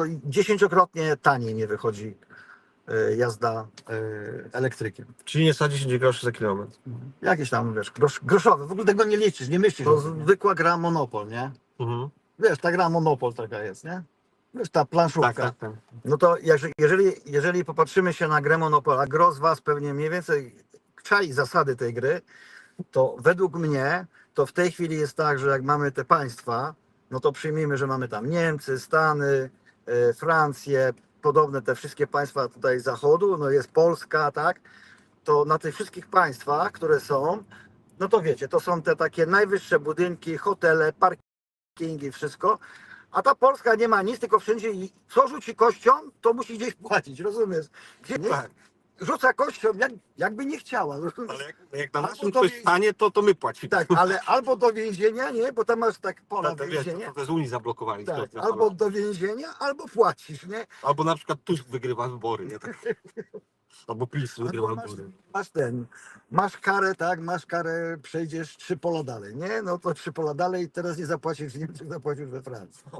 to dziesięciokrotnie taniej nie wychodzi e, jazda e, elektrykiem. Czyli nie sadzi 10 groszy za kilometr. Jakieś tam, wiesz, grosz, groszowe, w ogóle tego nie liczysz, nie myślisz. To zwykła gra Monopol, nie? Mhm. Wiesz, ta gra Monopol taka jest, nie? Wiesz, ta planszówka. Tak, tak, tak. No to jeżeli, jeżeli, popatrzymy się na grę Monopol, a gro z Was pewnie mniej więcej czai zasady tej gry, to według mnie to w tej chwili jest tak, że jak mamy te państwa, no to przyjmijmy, że mamy tam Niemcy, Stany, Francję, podobne te wszystkie państwa tutaj zachodu, no jest Polska, tak? To na tych wszystkich państwach, które są, no to wiecie, to są te takie najwyższe budynki, hotele, parkingi, wszystko. A ta Polska nie ma nic, tylko wszędzie co rzuci kością, to musi gdzieś płacić, rozumiesz? Gdzie, Tak. Rzuca kością, jak, jakby nie chciała. Ale jak, jak na naszym coś stanie, to, to my płacimy. Tak, ale albo do więzienia, nie? Bo tam masz tak pola Tak, wiesz, więzienia. to, z Unii zablokowali. Tak, albo do więzienia, albo płacisz, nie? albo na przykład Tusk wygrywa wybory. Nie? Tak. Albo PiS wygrywa Albo masz, wybory. masz ten, masz karę, tak, masz karę, przejdziesz trzy pola dalej, nie? No to trzy pola dalej, teraz nie zapłacisz w Niemczech, zapłacisz we Francji.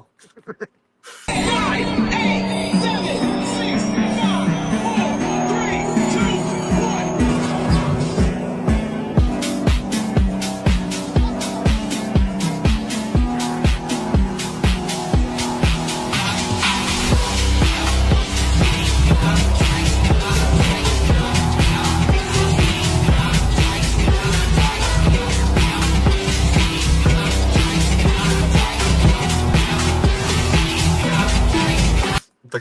Five, eight, seven,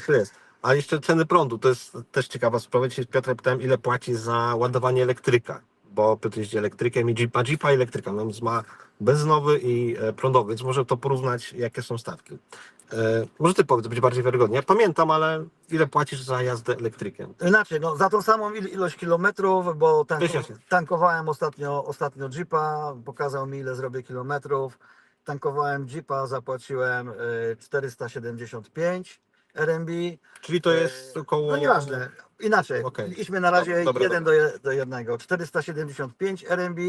To jest. A jeszcze ceny prądu, to jest też ciekawa sprawa. Dzisiaj z Piotrem pytałem, ile płaci za ładowanie elektryka, bo Piotr jeździ elektrykiem i Jeep, a Jeepa elektryka, no, więc ma benzynowy i e, prądowy, więc może to porównać, jakie są stawki. E, może ty powiedz, być bardziej wiarygodnie. Ja pamiętam, ale ile płacisz za jazdę elektrykiem? Inaczej, no za tą samą il- ilość kilometrów, bo tanko, tankowałem ostatnio, ostatnio Jeepa, pokazał mi ile zrobię kilometrów. Tankowałem Jeepa, zapłaciłem y, 475 RMB. Czyli to jest około... No nieważne, inaczej. Okej. Idźmy na razie Dobra, dobra, jeden Do, je, do jednego. 475 RMB,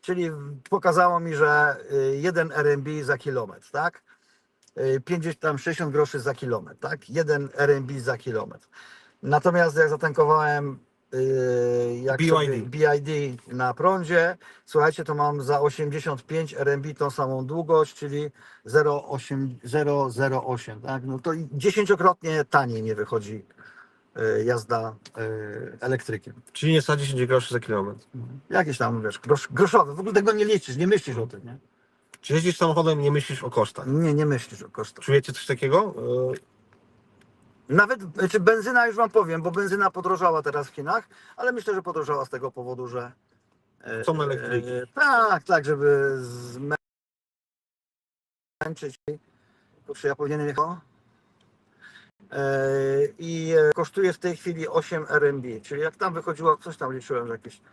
czyli pokazało mi, że y, 1 RMB za kilometr, tak? Y, 50, tam 60 groszy za kilometr, tak? 1 RMB za kilometr. Natomiast jak zatankowałem jak BYD. sobie BID na prądzie, słuchajcie, to mam za 85 RMB tą samą długość, czyli 0,8 008, tak? No to dziesięciokrotnie taniej nie wychodzi y, jazda y, elektrykiem. Czyli nie sadzi 10 groszy za kilometr. Jakieś tam, wiesz, grosz, groszowe, w ogóle tego nie liczysz, nie myślisz o tym, nie? Czy jeździsz samochodem, nie myślisz o kosztach? Nie, nie myślisz o kosztach. Czujecie coś takiego? Nawet, czy benzyna już wam powiem, bo benzyna podrożała teraz w Chinach, ale myślę, że podrożała z tego powodu, że. e, Są elektryki. e, Tak, tak, żeby zmęczyć. Kurczę, ja powinienem jechać. E, I kosztuje w tej chwili 8 RMB, czyli jak tam wychodziło, coś tam liczyłem, że jakieś 4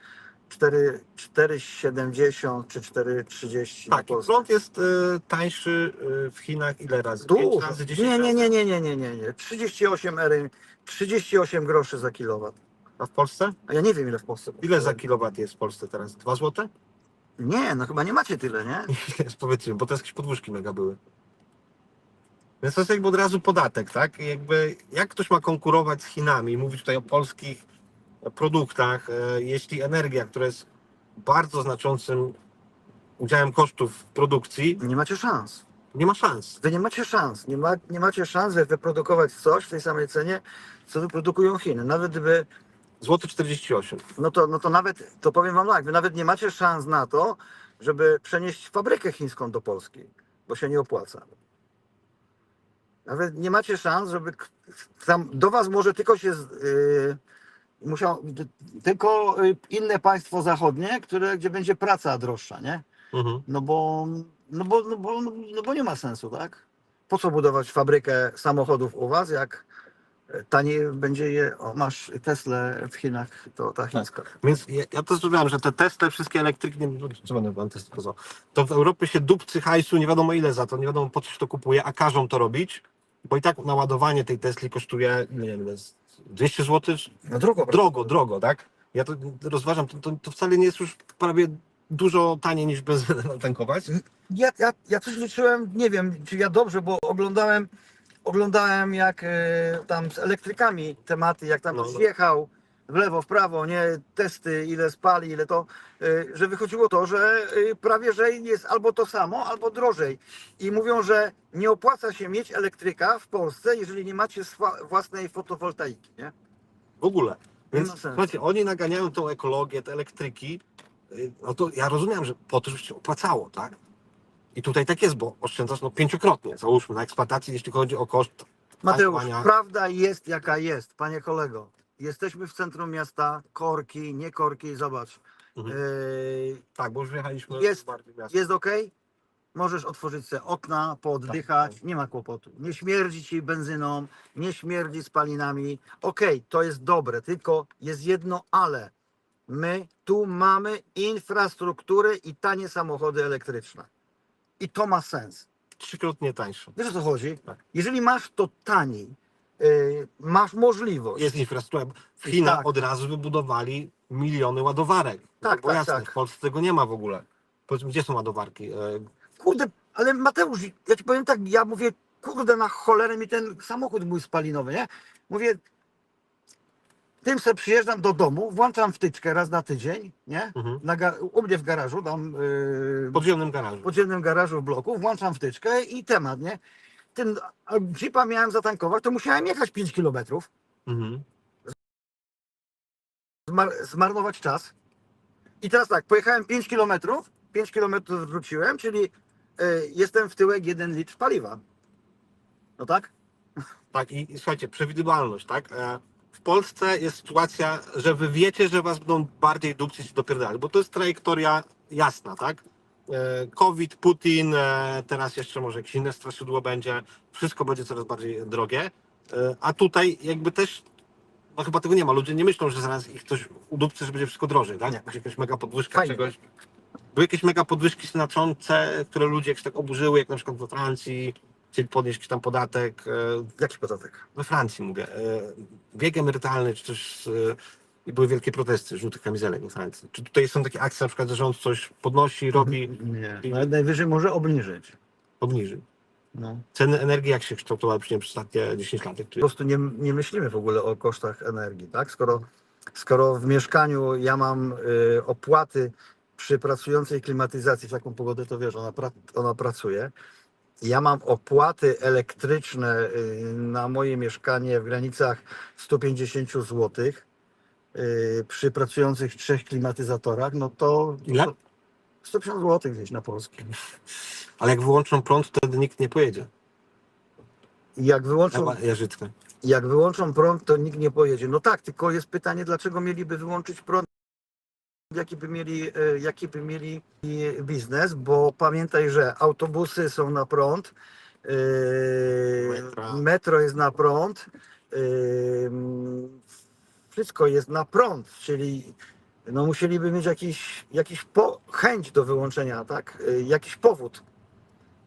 4,70 czy 4,30 na Tak, i prąd jest e, tańszy e, w Chinach ile razy? Pięć Dużo. razy, 10 Nie, nie, razy? nie, nie, nie, nie, nie, nie. 38 RMB, 38 groszy za kilowat. A w Polsce? A ja nie wiem ile w Polsce. Ile za kilowat jest w Polsce teraz? 2 złote? Nie, no chyba nie macie tyle, nie? Jest powiedzmy, bo to jakieś podwyżki mega były. Więc to jest jakby od razu podatek, tak? Jakby jak ktoś ma konkurować z Chinami, mówić tutaj o polskich produktach, e, jeśli energia, która jest bardzo znaczącym udziałem kosztów produkcji, Nie macie szans. nie ma szans. Wy nie macie szans. Nie, ma, nie macie szans wy- wyprodukować coś w tej samej cenie, co wyprodukują Chiny. Nawet gdyby, Złoty 48. no to, no to nawet, to powiem wam tak, wy nawet nie macie szans na to, żeby przenieść fabrykę chińską do Polski, bo się nie opłaca. Nawet nie macie szans, żeby k- tam do was może tylko się z- yy, musiał, tylko y, inne państwo zachodnie, które, gdzie będzie praca droższa, nie? Mhm. No bo, no bo, no bo, no bo nie ma sensu, tak? Po co budować fabrykę samochodów u was, jak taniej będzie je, o, masz Teslę w Chinach, to ta chińska. Więc ja, ja to zrozumiałem, że te testy, wszystkie elektryki, nie wiem, co będę testy poza, to w Europie się dupcy hajsu, nie wiadomo ile za to, nie wiadomo po co się to kupuje, a każą to robić, bo i tak naładowanie tej Tesli kosztuje, nie wiem, ile jest 200 zł, No drogo, drogo, drogo, tak? Ja to rozważam, to, to, to wcale nie jest już prawie dużo taniej niż benzynę natankować. Ja, ja, ja coś liczyłem, nie wiem, czy ja dobrze, bo oglądałem oglądałem jak e, tam z elektrykami tematy, jak tam No, ktoś no. jechał w lewo, w prawo, nie testy, ile spali, ile to, e, że wychodziło to, że e, prawie, że jest albo to samo, albo drożej. I mówią, że nie opłaca się mieć elektryka w Polsce, jeżeli nie macie własnej fotowoltaiki, nie? W ogóle. Więc słuchajcie, oni naganiają tą ekologię, te elektryki. y, No to ja rozumiem, że po to, żeby się opłacało, tak? I tutaj tak jest, bo oszczędzasz no pięciokrotnie, załóżmy, na eksploatacji, jeśli chodzi o koszt Mateusz, prawda jest jaka jest, panie kolego. Jesteśmy w centrum miasta, korki, nie korki, zobacz. Mhm. E, Tak, bo już wjechaliśmy Jest- bardziej w miasto. jest ok? Możesz otworzyć sobie okna, pooddychać, Tak, nie ma kłopotu. Nie śmierdzi ci benzyną, nie śmierdzi spalinami. Ok, to jest dobre, tylko jest jedno ale. My tu mamy infrastrukturę i tanie samochody elektryczne. I to ma sens. Trzykrotnie tańsze. Wiesz o co chodzi? Tak. Jeżeli masz to taniej, yy, masz możliwość. Jest infrastruktura. W Chinach Tak. od razu wybudowali miliony ładowarek. Tak, bo tak, jasne, tak. w Polsce tego nie ma w ogóle. Powiedzmy, gdzie są ładowarki? E, Kurde, ale Mateusz, ja ci powiem tak, ja mówię, kurde, na cholerę mi ten samochód mój spalinowy, nie? Mówię, tym se przyjeżdżam do domu, włączam wtyczkę raz na tydzień, nie? Mhm. Na ga- u mnie w garażu, tam yy, W podziemnym garażu. w podziemnym garażu w bloku, włączam wtyczkę i temat, nie? Ten Jeepa miałem zatankować, to musiałem jechać 5 kilometrów, Mhm. zmar- zmarnować czas. I teraz tak, pojechałem 5 kilometrów, 5 kilometrów wróciłem, czyli y, jestem w tyłek 1 litr paliwa. No tak? Tak, i, i słuchajcie, przewidywalność, tak? E, w Polsce jest sytuacja, że wy wiecie, że was będą bardziej dupcyć i dopierdalać, bo to jest trajektoria jasna, tak? E, COVID, Putin, e, teraz jeszcze może jakieś inne straszydło będzie, wszystko będzie coraz bardziej drogie, e, a tutaj jakby też, no chyba tego nie ma, ludzie nie myślą, że zaraz ich ktoś udupcy, że będzie wszystko drożej, tak? Będzie jakaś mega podwyżka Fajnie. czegoś. Były jakieś mega podwyżki znaczące, które ludzie jakoś tak oburzyły, jak na przykład we Francji, chcieli podnieść jakiś tam podatek, Jaki podatek? we Francji mówię, wiek emerytalny, czy też i były wielkie protesty żółtych kamizelek we Francji. Czy tutaj są takie akcje, na przykład, że rząd coś podnosi, robi, Nie. Nawet najwyżej może obniżyć. obniży? No. Ceny energii jak się kształtowały przynajmniej przez ostatnie 10 lat? Po prostu nie, nie myślimy w ogóle o kosztach energii, tak? Skoro, skoro w mieszkaniu ja mam y, opłaty przy pracującej klimatyzacji, w taką pogodę to wiesz, ona, pra, ona pracuje. Ja mam opłaty elektryczne y, na moje mieszkanie w granicach 150 zł przy pracujących trzech klimatyzatorach, no to Ile? 150 zł gdzieś na polski. Ale jak wyłączą prąd, to wtedy nikt nie pojedzie. Jak wyłączą, Ewa Jarzycka. jak wyłączą prąd, to nikt nie pojedzie. No tak, tylko jest pytanie, dlaczego mieliby wyłączyć prąd, jaki by mieli, e, jaki by mieli biznes, bo pamiętaj, że autobusy są na prąd, e, Metra. metro jest na prąd, e, wszystko jest na prąd, czyli no musieliby mieć jakiś, jakiś po, chęć do wyłączenia, tak? E, Jakiś powód.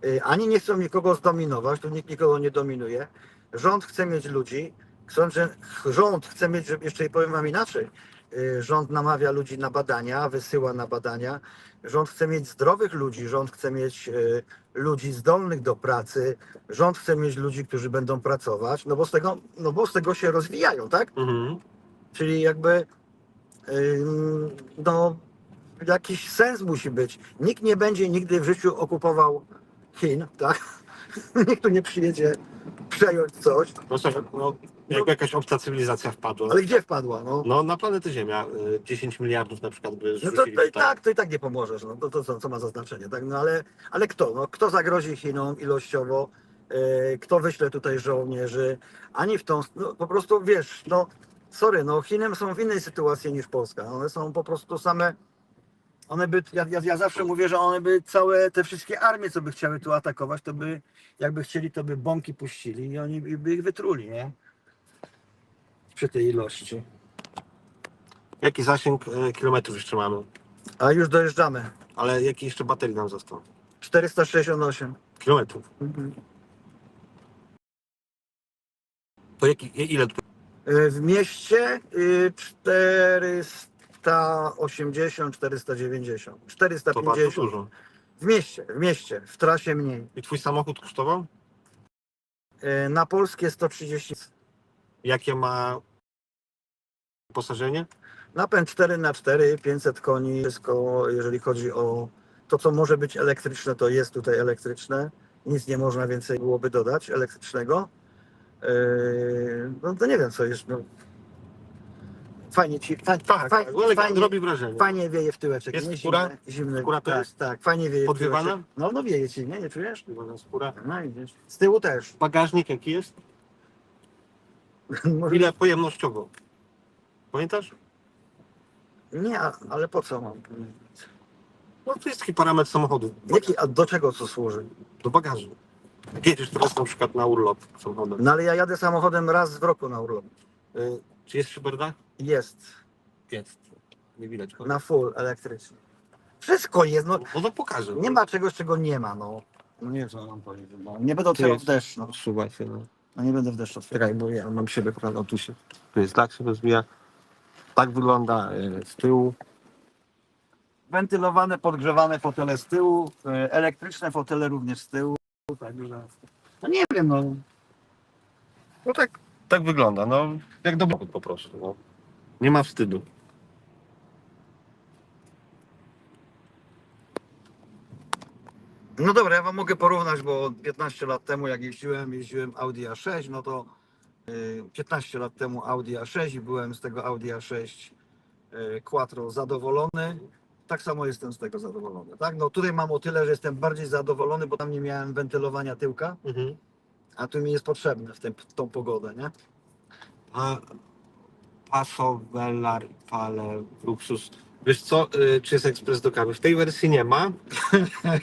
E, Ani nie chcą nikogo zdominować, tu nikt nikogo nie dominuje. Rząd chce mieć ludzi, chcą, że rząd chce mieć, jeszcze powiem wam inaczej, y, rząd namawia ludzi na badania, wysyła na badania, rząd chce mieć zdrowych ludzi, rząd chce mieć y, ludzi zdolnych do pracy, rząd chce mieć ludzi, którzy będą pracować, no bo z tego, no bo z tego się rozwijają, tak? Mhm. Czyli jakby no, jakiś sens musi być. Nikt nie będzie nigdy w życiu okupował Chin, tak? Nikt tu nie przyjedzie przejąć coś. No słuchaj, no, jakby jakaś obca cywilizacja wpadła. Ale gdzie wpadła? No, No na planetę Ziemia y, 10 miliardów na przykład by no to, to i tak, to i tak nie pomożesz. No, to, to co, co ma za znaczenie, tak? No ale, ale kto? No, kto zagrozi Chinom ilościowo? E, kto wyśle tutaj żołnierzy? Ani w tą... No, po prostu wiesz, no sorry, no Chiny są w innej sytuacji niż Polska. One są po prostu same... One by, ja, ja, ja zawsze mówię, że one by całe te wszystkie armie, co by chciały tu atakować, to by, jakby chcieli, to by bąki puścili i oni by ich wytruli, nie? Przy tej ilości. Jaki zasięg y, kilometrów jeszcze mamy? A już dojeżdżamy. Ale jaki jeszcze baterii nam został? 468. Kilometrów. Mhm. To jaki, ile tutaj? Y, W mieście y, 480, 490, To bardzo 450. dużo. W mieście, w mieście, w trasie mniej. I twój samochód kosztował? E, Na polskie 130. Jakie ma wyposażenie? Napęd 4x4, 500 koni, wszystko jeżeli chodzi o to, co może być elektryczne, to jest tutaj elektryczne. Nic nie można więcej byłoby dodać elektrycznego. Yy, No to nie wiem, co jest. No. Fajnie ci, fa, Tak, tak, ale fajnie, robi wrażenie. fajnie wieje w tyłeczek. Jest nie? skóra? Zimny, zimny. Skóra tak, jest? tak, fajnie wieje w Podwiewana? tyłeczek. No, no wieje ci, nie? Nie czujesz? Wygląda skóra. No widzisz. Z tyłu też. Bagażnik jaki jest? Ile pojemnościowo? Pamiętasz? Nie, ale po co mam? No to jest taki parametr samochodu. Jaki, a do czego to służy? Do bagażu. Jedziesz teraz na przykład na urlop samochodem. No ale ja jadę samochodem raz w roku na urlop. Y, czy jest szyberdach? Jest. Jest. Nie widać go. Na full elektryczny. Wszystko jest, no No to pokażę. nie ma czegoś, czego nie ma, no. No nie wiem, co mam powiedzieć, bo nie będę otwierał w deszcz, no. Odsuwaj się, no. no. nie będę w deszcz otwierał. Czekaj, bo ja mam siebie pokazał tu się. Tu jest tak się rozwija. Tak wygląda y, z tyłu. Wentylowane, podgrzewane fotele z tyłu, e, elektryczne fotele również z tyłu. Także, no nie wiem, no. No tak, tak wygląda. No jak do po prostu. No. Nie ma wstydu. No dobra, ja wam mogę porównać, bo 15 lat temu jak jeździłem, jeździłem Audi A6, no to y, 15 lat temu Audi A6 i byłem z tego Audi A6 y, Quattro zadowolony. Tak samo jestem z tego zadowolony. Tak? No tutaj mam o tyle, że jestem bardziej zadowolony, bo tam nie miałem wentylowania tyłka, Mhm. a tu mi jest potrzebne w, tym, w tą pogodę, nie? A Paso, Velar, Fale, Luxus. Wiesz co, y, czy jest ekspres do kawy? W tej wersji nie ma.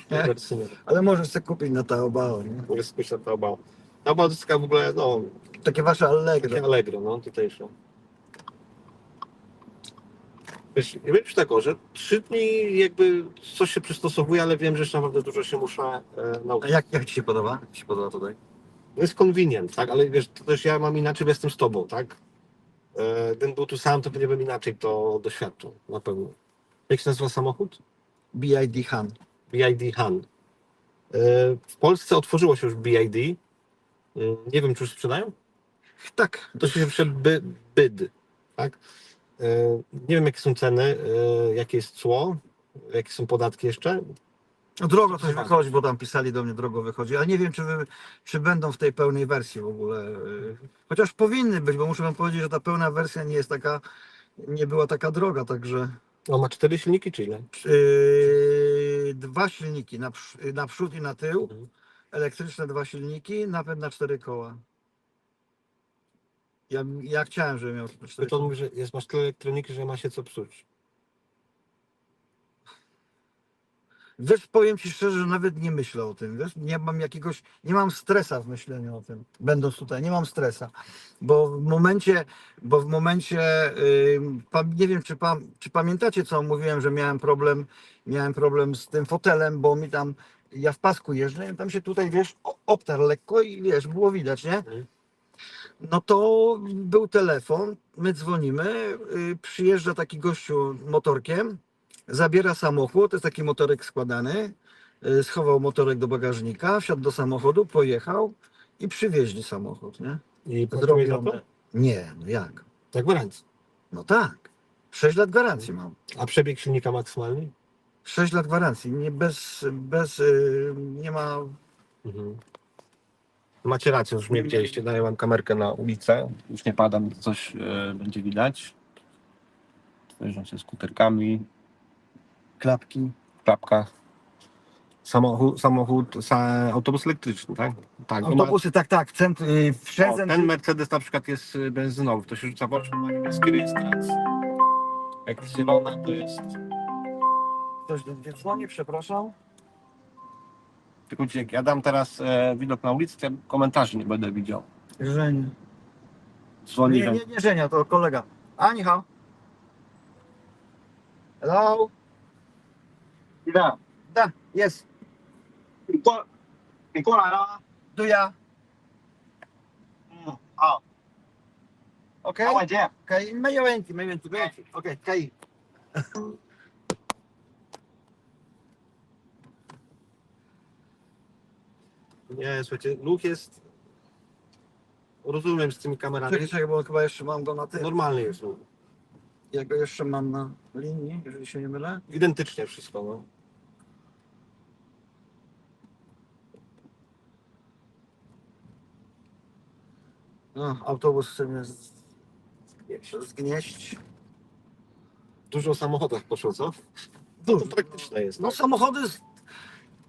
Wersji nie. Ale możesz sobie kupić na Taobao, nie? Mogę spójrzeć na Taobao. Taobao to jest taka w ogóle, no, Takie wasze Allegro. takie Allegro, no, tutejsze. Wiesz, ja wiem już tego, że trzy dni jakby coś się przystosowuje, ale wiem, że jeszcze naprawdę dużo się muszę e, A nauczyć. jak, jak ci się podoba? Jak ci się podoba tutaj? No jest convenient, tak? Ale wiesz, to też ja mam inaczej, bo jestem z tobą, tak? E, Gdybym był tu sam, to pewnie bym inaczej to doświadczył, na pewno. Jak się nazywa samochód? BID Han. BID Han. E, W Polsce otworzyło się już BID. E, Nie wiem, czy już sprzedają? Tak. To się pisze by, byd, tak? E, Nie wiem, jakie są ceny, e, jakie jest cło, jakie są podatki jeszcze. No drogo coś wychodzi, bo tam pisali do mnie drogo wychodzi, ale nie wiem, czy, wy, czy będą w tej pełnej wersji w ogóle. y, Chociaż powinny być, bo muszę wam powiedzieć, że ta pełna wersja nie jest taka, nie była taka droga, także On ma cztery silniki, czy ile? yy, dwa silniki na, prz- na przód i na tył, Mhm. elektryczne dwa silniki, napęd na cztery koła. Ja, ja chciałem, żeby miał To cztery on mówi, że jest, masz tyle elektroniki, że ma się co psuć. Wiesz, powiem ci szczerze, że nawet nie myślę o tym, wiesz, nie mam jakiegoś, nie mam stresa w myśleniu o tym, będąc tutaj, nie mam stresa, bo w momencie, bo w momencie, yy, nie wiem, czy, pa, czy pamiętacie, co mówiłem, że miałem problem, miałem problem z tym fotelem, bo mi tam, ja w pasku jeżdżę, i tam się tutaj, wiesz, o- obtarł lekko i wiesz, było widać, nie? No to był telefon, my dzwonimy, yy, przyjeżdża taki gościu motorkiem, zabiera samochód, to jest taki motorek składany, y, schował motorek do bagażnika, wsiadł do samochodu, pojechał i przywieźli samochód, nie? I płaciłeś za to? Nie, no jak? Na gwarancji. No tak. 6 lat gwarancji mam. A przebieg silnika maksymalny? 6 lat gwarancji, nie bez, bez y, nie ma, Mhm. Macie rację, już mnie widzieliście, daję wam kamerkę na ulicę. już nie padam, coś e, będzie widać. Jeżdżą się skuterkami, klapki. w klapkach. Samochód, samochód sa, autobus elektryczny, tak? Tak. Autobusy, tak, tak, cent, y, w o, Shenzhen, ten Mercedes na przykład jest y, benzynowy, to się rzuca w oczy, ma niebieski rejestracji. Jak zielona, to jest... ktoś do mnie dzwoni, przepraszam. Tylko ci, jak ja dam teraz e, widok na ulicy, to ja komentarzy nie będę widział. Żenia. Dzwoni Nie, tam. nie, nie Żenia, to kolega. Aniha. Hello? Да, Da, yes. 你过你过来了吗？对呀。嗯，好， OK，等会见。可以，没有问题，没问题，没问题。OK，可以。 Nie, słuchajcie, Luch jest rozumiem z tymi kamerami. Czekaj, czekaj, bo chyba jeszcze mam go na tym. Normalny jest. Ja go jeszcze mam na linii, jeżeli się nie mylę. Identycznie wszystko. No. No, autobus chce mnie z... zgnieść. Dużo o samochodach poszło, co? Dużo. To praktyczne jest. No tak? samochody,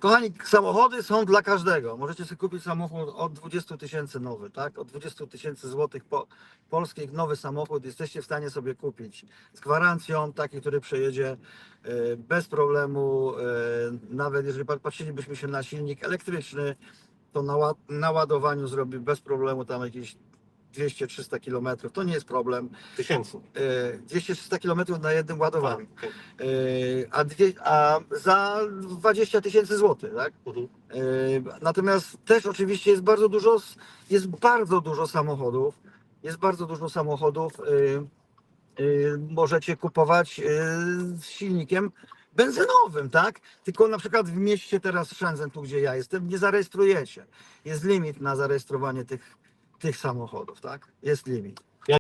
kochani, samochody są dla każdego. Możecie sobie kupić samochód od 20 tysięcy nowy, tak? Od 20 tysięcy złotych po, polskich nowy samochód jesteście w stanie sobie kupić z gwarancją, taki, który przejedzie e, bez problemu. e, Nawet jeżeli pat- patrzylibyśmy się na silnik elektryczny, to na, na ładowaniu zrobi bez problemu tam jakieś 200-300 km. To nie jest problem. Tysięcy. E, 200-300 km na jednym ładowaniu. okej. Yy, a, dwie, a za 20 tysięcy złotych, tak? Mhm. Yy, Natomiast też oczywiście jest bardzo dużo, jest bardzo dużo samochodów, jest bardzo dużo samochodów, możecie kupować z silnikiem benzynowym, tak? Tylko na przykład w mieście teraz Shenzhen, tu gdzie ja jestem, nie zarejestrujecie. Jest limit na zarejestrowanie tych, tych samochodów, tak? Jest limit.